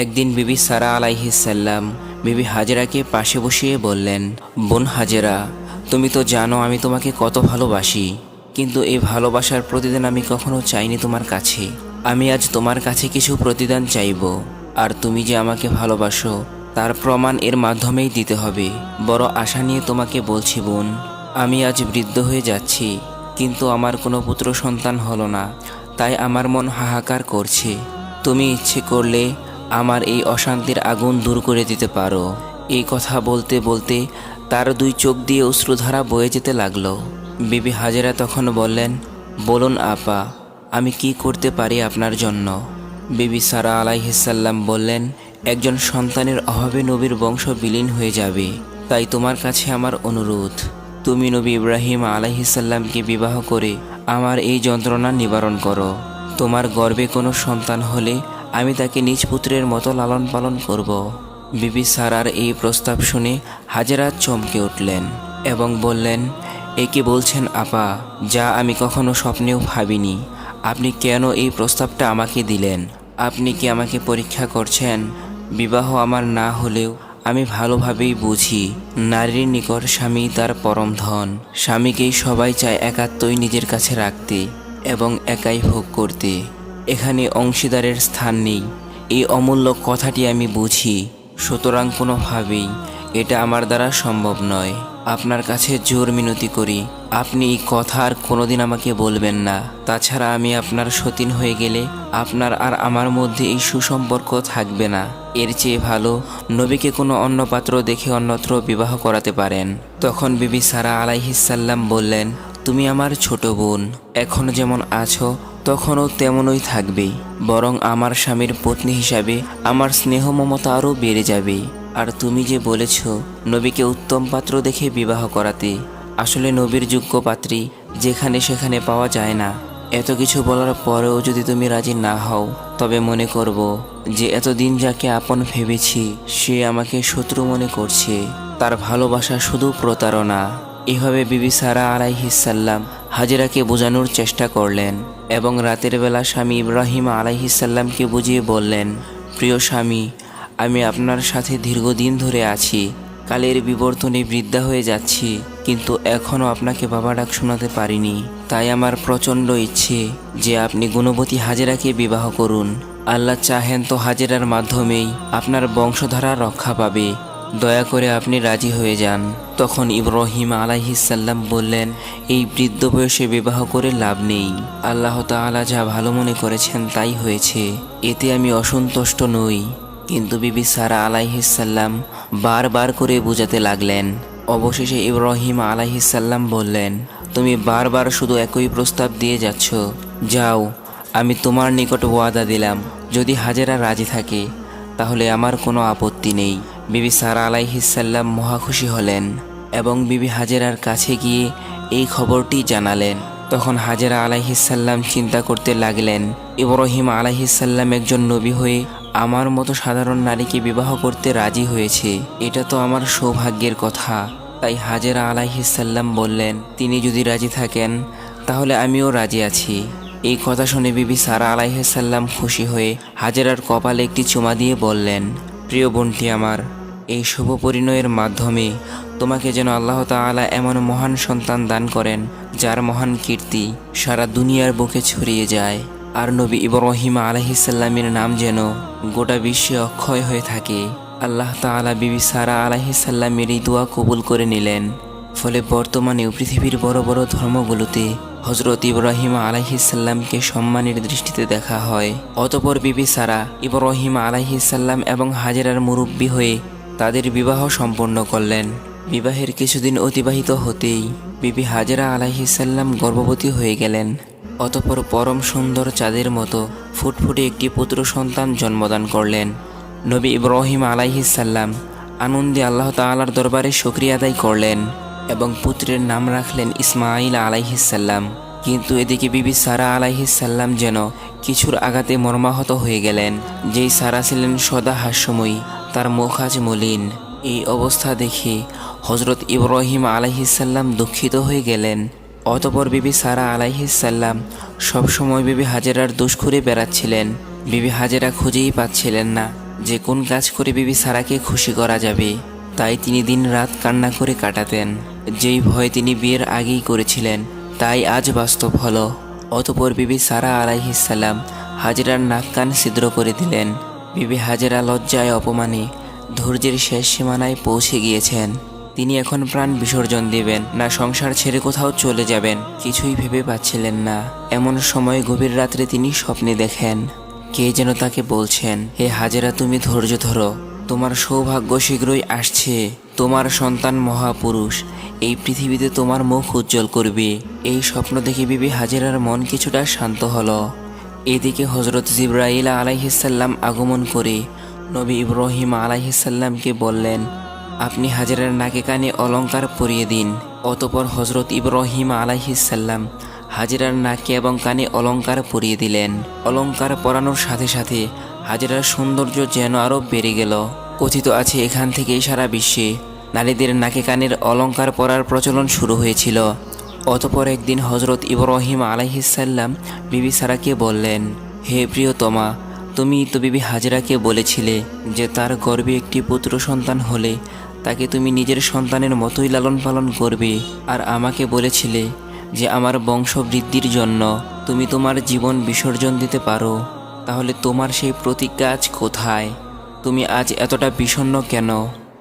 একদিন বিবি সারা আলাইহিসাল্লাম বিবি হাজেরাকে পাশে বসিয়ে বললেন, বোন হাজেরা, তুমি তো জানো আমি তোমাকে কত ভালোবাসি, কিন্তু এই ভালোবাসার প্রতিদান আমি কখনো চাইনি তোমার কাছে। আমি আজ তোমার কাছে কিছু প্রতিদান চাইব, আর তুমি যে আমাকে ভালোবাসো, তার প্রমাণ এর মাধ্যমেই দিতে হবে। বড় আশা নিয়ে তোমাকে বলছি বোন, আমি আজ বৃদ্ধ হয়ে যাচ্ছি, কিন্তু আমার কোনো পুত্র সন্তান হলো না, তাই আমার মন হাহাকার করছে। তুমি ইচ্ছে করলে আমার এই অশান্তির আগুন দূর করে দিতে পারো। এই কথা বলতে বলতে তার দুই চোখ দিয়ে অশ্রুধারা বয়ে যেতে লাগল। বিবি হাজেরা তখন বললেন, বলুন আপা, আমি কি করতে পারি আপনার জন্য? বিবি সারা আলাইহিসাল্লাম বললেন, একজন সন্তানের অভাবে নবীর বংশ বিলীন হয়ে যাবে, তাই তোমার কাছে আমার অনুরোধ। তুমি নবী ইব্রাহিম আলাইহিসাল্লামকে বিবাহ করে আমার এই যন্ত্রণা নিবারণ করো। তোমার গর্বে কোনো সন্তান হলে আমি তাকে নিজ পুত্রের মতো লালন পালন করব। বিবি সারার এই প্রস্তাব শুনে হাজেরা চমকে উঠলেন এবং বললেন এ কি বলছেন, আপা, যা আমি কখনো স্বপ্নেও ভাবিনি। আপনি কেন এই প্রস্তাবটা আমাকে দিলেন? আপনি কি আমাকে পরীক্ষা করছেন? বিবাহ আমার না হলেও আমি ভালোভাবেই বুঝি। নারীর নিকট স্বামী তার পরম ধন। স্বামীকেই সবাই চায় একাত্মই নিজের কাছে রাখতে এবং একাই ভোগ করতে। এখানে অংশীদারের স্থান নেই। এই অমূল্য কথাটি আমি বুঝি। সুতরাং কোনোভাবেই এটা আমার দ্বারা সম্ভব নয়। আপনার কাছে জোর মিনতি করি। আপনি এই কথা আর কোনোদিন আমাকে বলবেন না। তাছাড়া আমি আপনার সতীন হয়ে গেলে আপনার আর আমার মধ্যে এই সুসম্পর্ক থাকবে না। এর চেয়ে ভালো, নবীকে কোনো অন্য পাত্র দেখে অন্যত্র বিবাহ করাতে পারেন। তখন বিবি সারা আলাইহিসাল্লাম বললেন তুমি আমার ছোট বোন। এখন যেমন আছো, তখনও তেমনই থাকবে। বরং আমার স্বামীর পত্নী হিসাবে আমার স্নেহ মমতা আরও বেড়ে যাবে। আর তুমি যে বলেছ, নবীকে উত্তম পাত্র দেখে বিবাহ করাতে, আসলে নবীর যোগ্য পাত্রী যেখানে সেখানে পাওয়া যায় না। এত কিছু বলার পরেও যদি তুমি রাজি না হও, তবে মনে করব যে এতদিন যাকে আপন ভেবেছি, সে আমাকে শত্রু মনে করছে। তার ভালোবাসা শুধু প্রতারণা। এভাবে বিবি সারা আলাইহিসাল্লাম হাজিরাকে বোঝানোর চেষ্টা করলেন এবং রাতের বেলা স্বামী ইব্রাহিম আলাইহিসাল্লামকে বুঝিয়ে বললেন, প্রিয় স্বামী, আমি আপনার সাথে দীর্ঘদিন ধরে আছি। কালের বিবর্তনে বৃদ্ধা হয়ে যাচ্ছি, কিন্তু এখনও আপনাকে বাবা ডাক শোনাতে পারিনি। তাই আমার প্রচণ্ড ইচ্ছে যে আপনি গুণবতী হাজেরাকে বিবাহ করুন। আল্লাহ চাহেন তো হাজেরার মাধ্যমেই আপনার বংশধারা রক্ষা পাবে। দয়া করে আপনি রাজি হয়ে যান। তখন ইব্রাহিম আলাইহিসাল্লাম বললেন, এই বৃদ্ধ বয়সে বিবাহ করে লাভ নেই। আল্লাহ তাআলা যা ভালো মনে করেছেন তাই হয়েছে। এতে আমি অসন্তুষ্ট নই। কিন্তু বিবি সারা আলাইহিসাল্লাম বারবার করে বুঝাতে লাগলেন। অবশেষে ইব্রাহিম আলাইহিসাল্লাম বললেন, তুমি বারবার শুধু একই প্রস্তাব দিয়ে যাচ্ছ। যাও, আমি তোমার নিকট ওয়াদা দিলাম। যদি হাজেরা রাজি থাকে, তাহলে আমার কোনো আপত্তি নেই। বিবি সারা আলাইহিসাল্লাম মহাখুশি হলেন এবং বিবি হাজেরার কাছে গিয়ে এই খবরটি জানালেন। তখন হাজেরা আলাইহিসাল্লাম চিন্তা করতে লাগলেন, ইব্রাহিম আলাইহিসাল্লাম একজন নবী হয়ে আমার মতো সাধারণ নারীকে বিবাহ করতে রাজি হয়েছে। এটা তো আমার সৌভাগ্যের কথা। তাই হাজেরা আলাইহিসাল্লাম বললেন, তিনি যদি রাজি থাকেন, তাহলে আমিও রাজি আছি। এই কথা শুনে বিবি সারা আলাইহাল্লাম খুশি হয়ে হাজেরার কপালে একটি চুমা দিয়ে বললেন, প্রিয় বোনটি আমার এই শুভ পরিণয়ের মাধ্যমে তোমাকে যেন আল্লাহ তাআলা এমন মহান সন্তান দান করেন, যার মহান কীর্তি সারা দুনিয়ার বুকে ছড়িয়ে যায়। আর নবী ইব্রাহিম আলাইহিসাল্লামের নাম যেন গোটা বিশ্বে অক্ষয় হয়ে থাকে। আল্লাহ তাআলা বিবি সারা আলাইহিসাল্লামের এই দোয়া কবুল করে নিলেন। ফলে বর্তমানে পৃথিবীর বড় বড় ধর্মগুলোতে হজরত ইব্রাহিম আলাইহিসাল্লামকে সম্মানের দৃষ্টিতে দেখা হয়। অতপর বিবি সারা ইব্রাহিম আলাইহিসাল্লাম এবং হাজেরার মুরব্বী হয়ে তাদের বিবাহ সম্পন্ন করলেন। বিবাহের কিছুদিন অতিবাহিত হতেই বিবি হাজেরা আলাইহিসাল্লাম গর্ভবতী হয়ে গেলেন। অতপর পরম সুন্দর চাঁদের মতো ফুটফুটে একটি পুত্র সন্তান জন্মদান করলেন। নবী ইব্রাহিম আলাইহিসাল্লাম আনন্দে আল্লাহ তাআলার দরবারে শুকরিয়া আদায় করলেন এবং পুত্রের নাম রাখলেন ইসমাইল আলাইহিসাল্লাম কিন্তু এদিকে বিবি সারা আলাইহিসাল্লাম যেন কিছুর আঘাতে মর্মাহত হয়ে গেলেন। যেই সারা ছিলেন সদা হাস্যময়ী, তার মুখ আজ মলিন। এই অবস্থা দেখে হজরত ইব্রাহিম আলাইহিসাল্লাম দুঃখিত হয়ে গেলেন। অতপর বিবি সারা আলাইহিসাল্লাম সবসময় বিবি হাজেরার দোষ খুঁড়ে বেড়াচ্ছিলেন। বিবি হাজেরা খুঁজেই পাচ্ছিলেন না যে কোন কাজ করে বিবি সারাকে খুশি করা যাবে। তাই তিনি দিন রাত কান্না করে কাটাতেন। যেই ভয় তিনি বিয়ের আগেই করেছিলেন তাই আজ বাস্তব হলো। অতপর বিবি সারা আলাইহিসাল্লাম হাজরার নাক কান ছিদ্র করে দিলেন। বিবি হাজেরা লজ্জায় অপমানে ধৈর্যের শেষ সীমানায় পৌঁছে গিয়েছেন। তিনি এখন প্রাণ বিসর্জন দেবেন, না সংসার ছেড়ে কোথাও চলে যাবেন, কিছুই ভেবে পাচ্ছিলেন না। এমন সময় গভীর রাত্রে তিনি স্বপ্নে দেখেন, কে যেন তাকে বলছেন, হে হাজেরা, তুমি ধৈর্য ধরো, তোমার সৌভাগ্য শীঘ্রই আসছে। তোমার সন্তান মহাপুরুষ, এই পৃথিবীতে তোমার মুখ উজ্জ্বল করবে। এই স্বপ্ন দেখে বিবি হাজেরার মন কিছুটা শান্ত হলো। এদিকে হজরত জিব্রাইল আলাইহিসাল্লাম আগমন করে নবী ইব্রাহিম আলাইহিসাল্লামকে বললেন, আপনি হাজেরার নাকে কানে অলংকার পরিয়ে দিন। অতপর হজরত ইব্রাহিম আলাইহিসাল্লাম হাজেরার নাকে এবং কানে অলংকার পরিয়ে দিলেন। অলংকার পরানোর সাথে সাথে হাজেরার সৌন্দর্য যেন আরও বেড়ে গেল। কথিত আছে, এখান থেকেই সারা বিশ্বে নারীদের নাকে কানের অলঙ্কার পরার প্রচলন শুরু হয়েছিল। অতপর একদিন হজরত ইব্রাহিম আলাইহিসাল্লাম বিবি সারাকে বললেন, হে প্রিয়তমা, তুমি তো বিবি হাজরাকে বলেছিলে যে তার গর্বে একটি পুত্র সন্তান হলে তাকে তুমি নিজের সন্তানের মতোই লালন পালন করবে, আর আমাকে বলেছিলে যে আমার বংশ বৃদ্ধির জন্য তুমি তোমার জীবন বিসর্জন দিতে পারো, তাহলে তোমার সেই প্রতিজ্ঞা আজ কোথায়? তুমি আজ এতটা বিষণ্ণ কেন?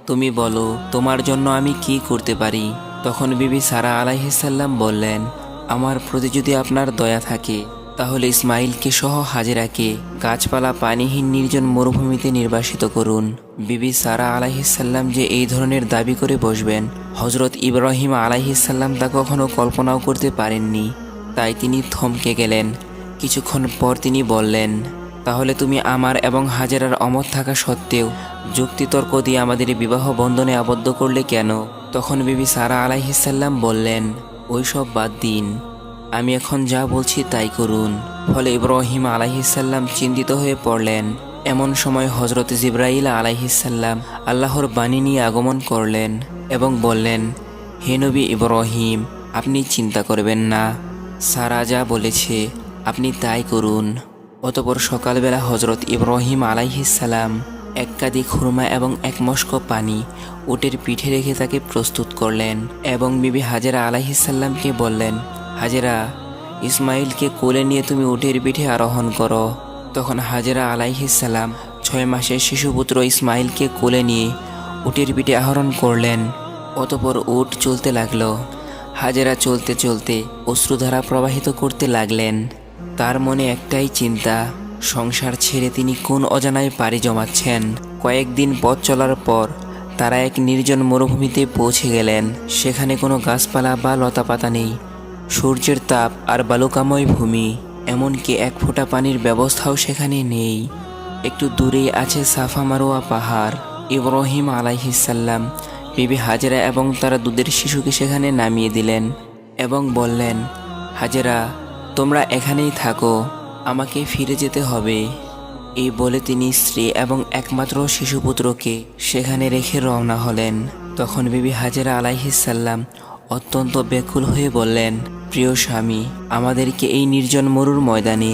তুমি বলো, তোমার জন্য আমি কি করতে পারি? তখন বিবি সারা আলাইহিসাল্লাম বললেন, আমার প্রতি যদি আপনার দয়া থাকে, তাহলে ইসমাইলকে সহ হাজেরাকে গাছপালা পানিহীন নির্জন মরুভূমিতে নির্বাসিত করুন। বিবি সারা আলাইহিসাল্লাম যে এই ধরনের দাবি করে বসবেন হজরত ইব্রাহিম আলাইহিসাল্লাম তা কখনো কল্পনাও করতে পারেননি। তাই তিনি থমকে গেলেন। কিছুক্ষণ পর তিনি বললেন তাহলে তুমি আমার এবং হাজেরার অমত থাকা সত্ত্বেও যুক্তিতর্ক দিয়ে আমাদের বিবাহ বন্ধনে আবদ্ধ করলে কেন? তখন বিবি সারা আলাইহিসাল্লাম বললেন ওইসব বাদ দিন। আমি এখন যা বলছি তাই করুন। ফলে ইব্রাহিম আলাইহিসাল্লাম চিন্তিত হয়ে পড়লেন। এমন সময় হজরত জিব্রাইল আলাইহিসাল্লাম আল্লাহর বাণী নিয়ে আগমন করলেন এবং বললেন, হে নবী ইব্রাহিম, আপনি চিন্তা করবেন না। সারা যা বলেছে আপনি তাই করুন। অতপর সকালবেলা হজরত ইব্রাহিম আলাইহিসাল্লাম এক কাদি খুরমা এবং এক মস্ক পানি উটের পিঠে রেখে তাকে প্রস্তুত করলেন এবং বিবি হাজেরা আলাইহিসাল্লামকে বললেন, হাজেরা ইসমাইলকে কোলে নিয়ে তুমি উটের পিঠে আরোহণ করো। তখন হাজেরা আলাইহিসাল্লাম ছয় মাসের শিশুপুত্র ইসমাইলকে কোলে নিয়ে উটের পিঠে আহরণ করলেন, অতপর উট চলতে লাগল। হাজেরা চলতে চলতে অশ্রুধারা প্রবাহিত করতে লাগলেন। তার মনে একটাই চিন্তা, সংসার ছেড়ে তিনি কোন অজানায় পাড়ি জমাচ্ছেন? কয়েকদিন পথ চলার পর তারা এক নির্জন মরুভূমিতে পৌঁছে গেলেন। সেখানে কোনো গাছপালা বা লতাপাতা নেই। সূর্যের তাপ আর বালুকাময় ভূমি, এমনকি এক ফোঁটা পানির ব্যবস্থাও সেখানে নেই। একটু দূরেই আছে সাফা মারোয়া পাহাড়, ইব্রাহিম আলাইহিসাল্লাম বিবি হাজেরা এবং তারা দুধের শিশুকে সেখানে নামিয়ে দিলেন এবং বললেন, হাজেরা তোমরা এখানেই থাকো, আমাকে ফিরে যেতে হবে এই বলে তিনি স্ত্রী এবং একমাত্র শিশুপুত্রকে সেখানে রেখে রওনা হলেন তখন বিবি হাজেরা আলাইহিসাল্লাম অত্যন্ত ব্যাকুল হয়ে বললেন, প্রিয় স্বামী, আমাদেরকে এই নির্জন মরুর ময়দানে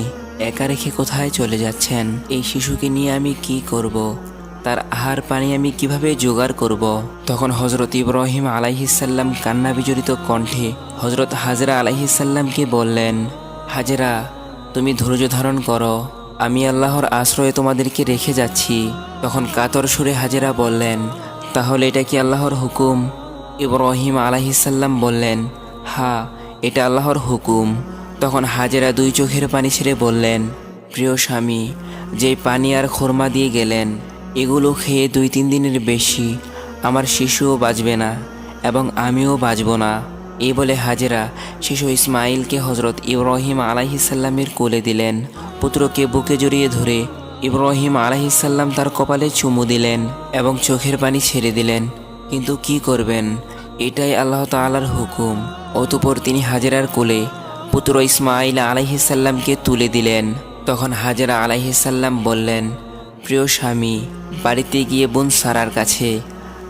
একা রেখে কোথায় চলে যাচ্ছেন এই শিশুকে নিয়ে আমি কি করব। তার আহার পানি আমি কীভাবে জোগাড় করব। তখন হজরত ইব্রাহিম আলাইহিসাল্লাম কান্না বিজড়িত কণ্ঠে হজরত হাজরা আলাইহিসাল্লামকে বললেন হাজেরা, তুমি ধৈর্য ধারণ করো। আমি আল্লাহর আশ্রয়ে তোমাদেরকে রেখে যাচ্ছি। তখন কাতর সুরে হাজেরা বললেন, তাহলে এটা কি আল্লাহর হুকুম? ইব্রাহিম আলাইহিসাল্লাম বললেন, হা, এটা আল্লাহর হুকুম। তখন হাজেরা দুই চোখের পানি ছেড়ে বললেন, প্রিয় স্বামী, যেই পানি আর খোরমা দিয়ে গেলেন, এগুলো খেয়ে দুই তিন দিনের বেশি। আমার শিশুও বাঁচবে না এবং আমিও বাঁচব না। এই বলে হাজেরা শিশু ইসমাইলকে হজরত ইব্রাহিম আলাইহিসাল্লামের কোলে দিলেন। পুত্রকে বুকে জড়িয়ে ধরে ইব্রাহিম আলাইহিসাল্লাম তার কপালে চুমু দিলেন এবং চোখের পানি ছেড়ে দিলেন। কিন্তু কি করবেন? এটাই আল্লাহ তাআলার হুকুম। অতপর তিনি হাজেরার কোলে পুত্র ইসমাইল আলাইহিসাল্লামকে তুলে দিলেন। তখন হাজেরা আলাইহিসাল্লাম বললেন, প্রিয় স্বামী, বাড়িতে গিয়ে বোন সারার কাছে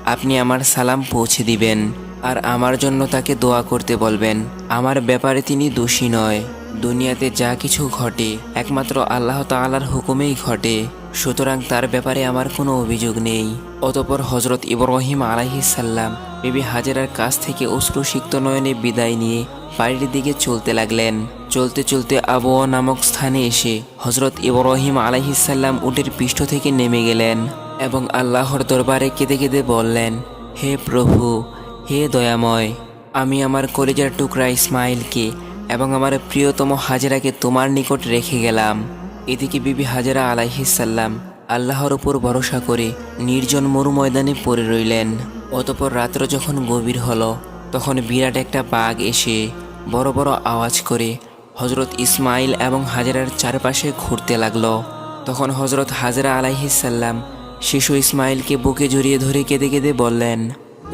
আপনি আমার সালাম পৌঁছে দিবেন। আর আমার জন্য তাকে দোয়া করতে বলবেন। আমার ব্যাপারে তিনি দোষী নয়। দুনিয়াতে যা কিছু ঘটে, একমাত্র আল্লাহ তাআলার হুকুমেই ঘটে। সুতরাং তার ব্যাপারে আমার কোনো অভিযোগ নেই। অতপর হজরত ইব্রাহিম আলাইহিসাল্লাম বিবি হাজেরার কাছ থেকে অশ্রুসিক্ত নয়নে বিদায় নিয়ে বাড়ির দিকে চলতে লাগলেন। চলতে চলতে আবওয়া নামক স্থানে এসে হজরত ইব্রাহিম আলাইহিসাল্লাম উটের পৃষ্ঠ থেকে নেমে গেলেন এবং আল্লাহর দরবারে কেঁদে কেঁদে বললেন, হে প্রভু হে দয়াময়, আমি আমার কলেজার টুকরা ইসমাইলকে এবং আমার প্রিয়তম হাজেরাকে তোমার নিকট রেখে গেলাম। এদিকে বিবি হাজেরা আলাইহিসাল্লাম আল্লাহর উপর ভরসা করে নির্জন মরু ময়দানে পড়ে রইলেন। অতপর রাত্র যখন গভীর হলো, তখন বিরাট একটা বাঘ এসে বড় বড় আওয়াজ করে হজরত ইসমাইল এবং হাজেরার চারপাশে ঘুরতে লাগল। তখন হজরত হাজরা আলাইহিসাল্লাম শিশু ইসমাইলকে বুকে জড়িয়ে ধরে কেঁদে কেঁদে বললেন,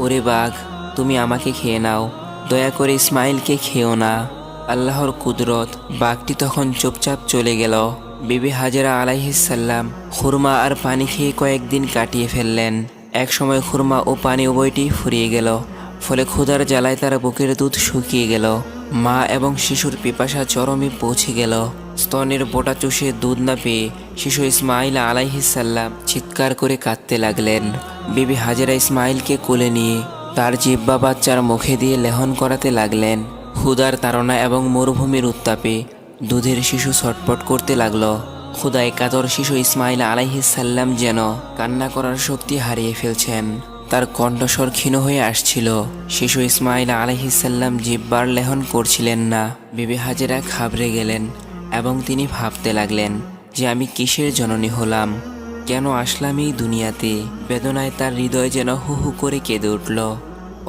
ওরে বাঘ তুমি আমাকে খেয়ে নাও। দয়া করে ইসমাইলকে খেও না। আল্লাহর কুদরত। বাঘটি তখন চুপচাপ চলে গেল। বিবি হাজেরা আলাইহিসাল্লাম খুরমা আর পানি খেয়ে কয়েকদিন কাটিয়ে ফেললেন। এক সময় খুরমা ও পানি উভয়টি ফুরিয়ে গেল। ফলে ক্ষুধার জ্বালায় তার বুকের দুধ শুকিয়ে গেল। মা এবং শিশুর পিপাসা চরমে পৌঁছে গেল। স্তনের বোটা চুষে দুধ না পেয়ে শিশু ইসমাইল আলাইহিসাল্লাম চিৎকার করে কাঁদতে লাগলেন। বিবি হাজেরা ইসমাইলকে কোলে নিয়ে তার জিব্বা বাচ্চার মুখে দিয়ে লেহন করাতে লাগলেন। ক্ষুধার তাড়না এবং মরুভূমির উত্তাপে দুধের শিশু ছটপট করতে লাগল। ক্ষুদায় কাতর শিশু ইসমাইল আলাইহিসাল্লাম যেন কান্না করার শক্তি হারিয়ে ফেলছেন। তার কণ্ঠস্বর ক্ষীণ হয়ে আসছিল। শিশু ইসমাইল আলাইহিসাল্লাম জিব্বার লেহন করছিলেন না। বিবি হাজেরা খাবড়ে গেলেন এবং তিনি ভাবতে লাগলেন যে আমি কিসের জননী হলাম। কেন আসলাম এই দুনিয়াতে? বেদনায় তার হৃদয় যেন হু হু করে কেঁদে উঠল।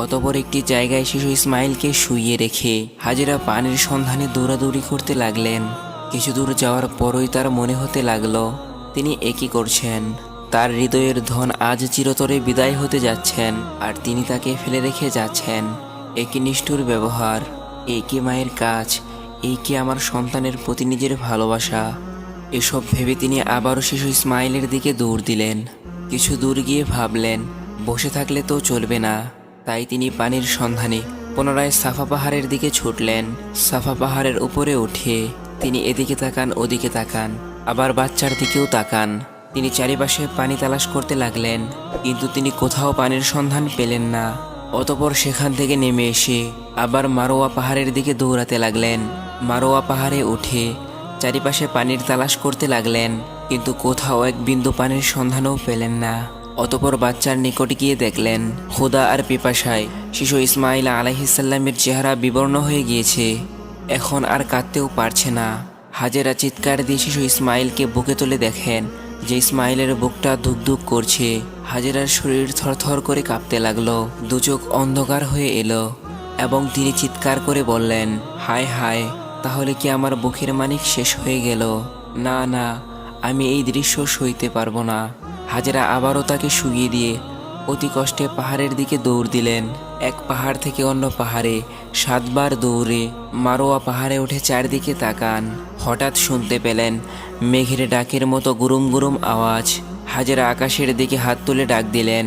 অতপর একটি জায়গায় শিশু ইসমাইলকে শুইয়ে রেখে হাজিরা পানির সন্ধানে দৌড়াদৌড়ি করতে লাগলেন। কিছু দূর যাওয়ার পরই তার মনে হতে লাগল, তিনি একই করছেন? তার হৃদয়ের ধন আজ চিরতরে বিদায় হতে যাচ্ছেন, আর তিনি তাকে ফেলে রেখে যাচ্ছেন। একই নিষ্ঠুর ব্যবহার কি মায়ের কাজ এই কি আমার সন্তানের প্রতি নিজের ভালোবাসা? এসব ভেবে তিনি আবারও শিশু ইসমাইলের দিকে দৌড় দিলেন। কিছু দূর গিয়ে ভাবলেন, বসে থাকলে তো চলবে না। তাই তিনি পানির সন্ধানে পুনরায় সাফা পাহাড়ের দিকে ছুটলেন। সাফা পাহাড়ের উপরে উঠে তিনি এদিকে তাকান, ওদিকে তাকান। আবার বাচ্চার দিকেও তাকান। তিনি চারিপাশে পানি তালাশ করতে লাগলেন, কিন্তু তিনি কোথাও পানির সন্ধান পেলেন না। অতপর সেখান থেকে নেমে এসে আবার মারোয়া পাহাড়ের দিকে দৌড়াতে লাগলেন। মারোয়া পাহাড়ে উঠে চারিপাশে পানির তালাশ করতে লাগলেন, কিন্তু কোথাও এক বিন্দু পানির সন্ধানও পেলেন না। অতপর বাচ্চার নিকট গিয়ে দেখলেন, খুদা আর পিপাসায় শিশু ইসমাইল আলাইহিসাল্লামের চেহারা বিবর্ণ হয়ে গিয়েছে। এখন আর কাঁদতেও পারছে না। হাজেরা চিৎকার দিয়ে শিশু ইসমাইলকে বুকে তুলে দেখেন যে ইসমাইলের বুকটা ধুকধুক করছে। হাজেরার শরীর থরথর করে কাঁপতে লাগল, দুচোখ অন্ধকার হয়ে এলো এবং তিনি চিৎকার করে বললেন, হায় হায় তাহলে কি আমার বুকের মানিক শেষ হয়ে গেল? না না, আমি এই দৃশ্য সইতে পারব না। হাজেরা আবারও তাকে শুইয়ে দিয়ে অতি কষ্টে পাহাড়ের দিকে দৌড় দিলেন। এক পাহাড় থেকে অন্য পাহাড়ে সাতবার দৌড়ে মারোয়া পাহাড়ে উঠে চারদিকে তাকান। হঠাৎ শুনতে পেলেন মেঘের ডাকের মতো গুরুম গুরুম আওয়াজ। হাজেরা আকাশের দিকে হাত তুলে ডাক দিলেন,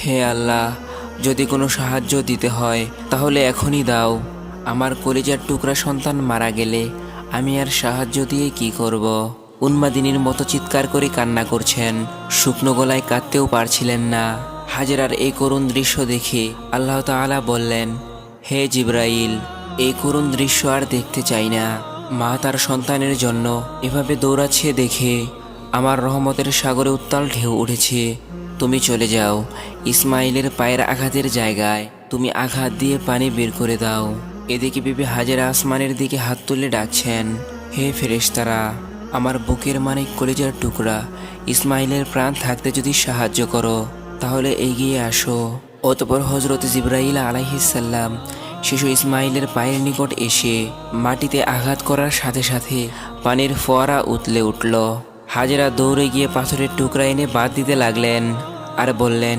হে আল্লাহ, যদি কোনো সাহায্য দিতে হয়, তাহলে এখনই দাও। আমার কলিজার টুকরা সন্তান মারা গেলে আমি আর সাহায্য দিয়ে কি করব। উন্মাদিনীর মতো চিৎকার করে কান্না করছেন। শুকনো গলায় কাঁদতেও পারছিলেন না। হাজেরার এই করুণ দৃশ্য দেখে আল্লাহ তাআলা বললেন, হে জিব্রাইল, এই করুণ দৃশ্য আর দেখতে চাই না। মা তার সন্তানের জন্য এভাবে দৌড়াচ্ছে দেখে আমার রহমতের সাগরে উত্তাল ঢেউ উঠেছে। তুমি চলে যাও। ইসমাইলের পায়ের আঘাতের জায়গায় তুমি আঘাত দিয়ে পানি বের করে দাও। এদিকে বিবি হাজেরা আসমানের দিকে হাত তুলে ডাকছেন, হে ফেরেশতারা, আমার বুকের মানে কলেজার টুকরা, ইসমাইলের প্রাণ থাকতে যদি সাহায্য করো, তাহলে এগিয়ে আসো। অতপর হজরত জিব্রাইল আলাইহিসাল্লাম শিশু ইসমাইলের পায়ের নিকট এসে মাটিতে আঘাত করার সাথে সাথে পানির ফোয়ারা উতলে উঠল। হাজেরা দৌড়ে গিয়ে পাথরের টুকরা এনে বাদ দিতে লাগলেন আর বললেন,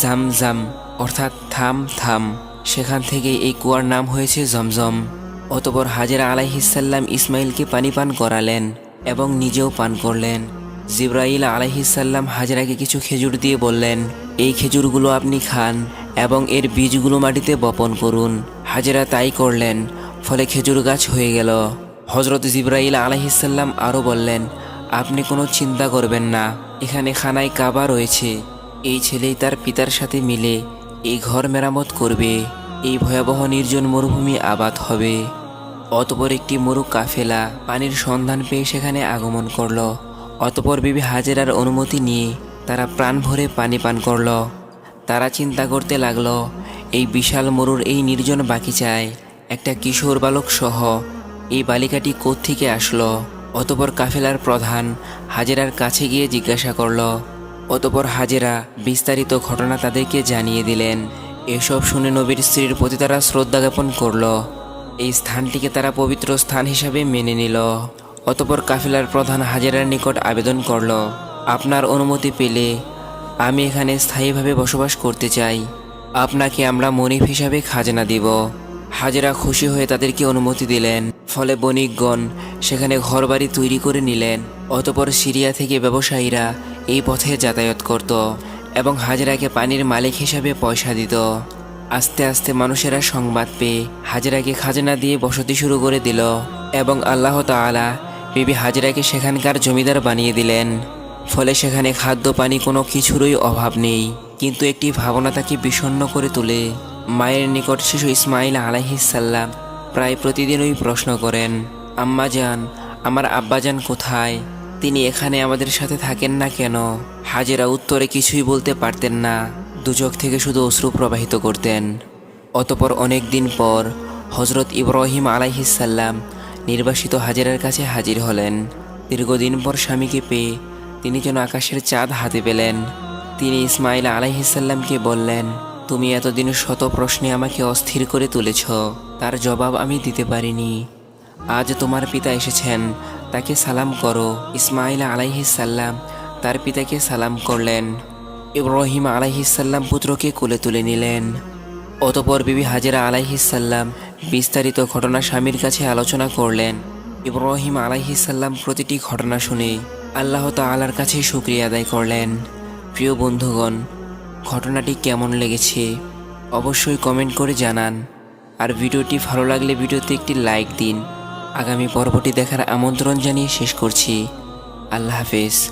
জাম জাম, অর্থাৎ থাম থাম। সেখান থেকে এই কুয়ার নাম হয়েছে জমজম। অতপর হাজেরা আলাইহিসাল্লাম ইসমাইলকে পানি পান করালেন এবং নিজেও পান করলেন। জিব্রাইল আলাইহিসাল্লাম হাজরাকে কিছু খেজুর দিয়ে বললেন, এই খেজুরগুলো আপনি খান এবং এর বীজগুলো মাটিতে বপন করুন। হাজেরা তাই করলেন, ফলে খেজুর গাছ হয়ে গেল। হজরত জিব্রাইল আলাইহিসাল্লাম আরও বললেন, আপনি কোনো চিন্তা করবেন না, এখানে খানায় কাবা রয়েছে। এই ছেলেই তার পিতার সাথে মিলে এই ঘর মেরামত করবে, এই ভয়াবহ নির্জন মরুভূমি আবাদ হবে। অতপর একটি মরু কাফেলা পানির সন্ধান পেয়ে সেখানে আগমন করল। অতপর বিবি হাজেরার অনুমতি নিয়ে তারা প্রাণ ভরে পানি পান করল। তারা চিন্তা করতে লাগল, এই বিশাল মরুর এই নির্জন বাগিচায় একটা কিশোর বালক সহ এই বালিকাটি কোত্থেকে আসলো? অতপর কাফেলার প্রধান হাজেরার কাছে গিয়ে জিজ্ঞাসা করল অতপর হাজেরা বিস্তারিত ঘটনা তাদেরকে জানিয়ে দিলেন। এসব শুনে নবীর স্ত্রীর প্রতি তারা শ্রদ্ধা জ্ঞাপন করল। এই স্থানটিকে তারা পবিত্র স্থান হিসাবে মেনে নিল। অতপর কাফিলার প্রধান হাজেরার নিকট আবেদন করল, আপনার অনুমতি পেলে আমি এখানে স্থায়ীভাবে বসবাস করতে চাই। আপনাকে আমরা মনিফ হিসাবে খাজনা দিব। হাজেরা খুশি হয়ে তাদেরকে অনুমতি দিলেন। ফলে বণিকগণ সেখানে ঘরবাড়ি তৈরি করে নিলেন। অতপর সিরিয়া থেকে ব্যবসায়ীরা এই পথে যাতায়াত করত এবং হাজরাকে পানির মালিক হিসাবে পয়সা দিত। আস্তে আস্তে মানুষেরা সংবাদ পেয়ে হাজেরাকে খাজনা দিয়ে বসতি শুরু করে দিল এবং আল্লাহ তাআলা বিবি হাজেরাকে সেখানকার জমিদার বানিয়ে দিলেন। ফলে সেখানে খাদ্য, পানি কোনো কিছুরই অভাব নেই। কিন্তু একটি ভাবনা তাকে বিষণ্ণ করে তোলে। মায়ের নিকট শিশু ইসমাইল আলাইহিসাল্লাম প্রায় প্রতিদিনই প্রশ্ন করেন, আম্মা যান আমার আব্বাজান কোথায়? তিনি এখানে আমাদের সাথে থাকেন না কেন? হাজেরা উত্তরে কিছুই বলতে পারতেন না। দুচোখ থেকে শুধু অশ্রু প্রবাহিত করতেন। অতপর অনেক দিন পর হজরত ইব্রাহিম আলাইহিসাল্লাম নির্বাসিত হাজেরার কাছে হাজির হলেন। দীর্ঘদিন পর স্বামীকে পেয়ে তিনি যেন আকাশের চাঁদ হাতে পেলেন। তিনি ইসমাইল আলাইহিসাল্লামকে বললেন, তুমি এতদিন শত প্রশ্নে আমাকে অস্থির করে তুলেছ। তার জবাব আমি দিতে পারিনি। আজ তোমার পিতা এসেছেন। তাকে সালাম করো। ইসমাইল আলাইহিসাল্লাম তার পিতাকে সালাম করলেন। ইব্রাহিম আলাইহিসাল্লাম পুত্রকে কোলে তুলে নিলেন। অতপর বিবি হাজেরা আলাইহিসাল্লাম বিস্তারিত ঘটনা স্বামীর কাছে আলোচনা করলেন। ইব্রাহিম আলাইহিসাল্লাম প্রতিটি ঘটনা শুনে আল্লাহ তাআলার কাছে শুক্রিয়া আদায় করলেন। প্রিয় বন্ধুগণ, ঘটনাটি কেমন লেগেছে অবশ্যই কমেন্ট করে জানান। আর ভিডিওটি ভালো লাগলে ভিডিওতে একটি লাইক দিন। আগামী পর্বটি দেখার আমন্ত্রণ জানিয়ে শেষ করছি। আল্লাহ হাফেজ।